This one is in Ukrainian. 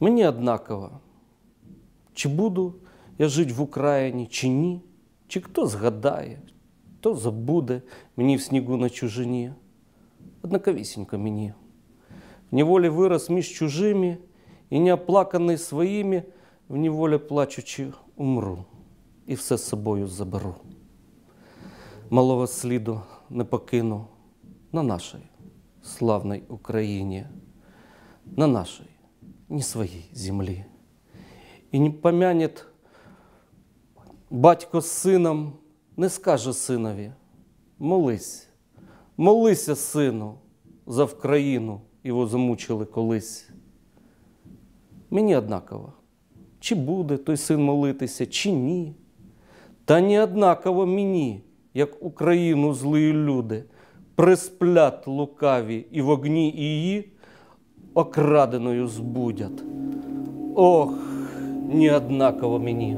Мені однаково, чи буду я жити в Україні, чи ні, чи хто згадає, хто забуде мені в снігу на чужині. Однаковісінько мені. В неволі вирос між чужими і неоплаканий своїми, в неволі плачучи, умру і все з собою заберу. Малого сліду не покину на нашій славній Україні, на нашій, не своїй землі. І не помянет батько з сином, не скаже синові, молись, молися, сину, за Вкраїну його замучили колись. Мені однаково, чи буде той син молитися, чи ні. Та не однаково мені, як Україну злі люди, присплять лукаві і в огні її окраденою збудять. Ох, не однаково мені.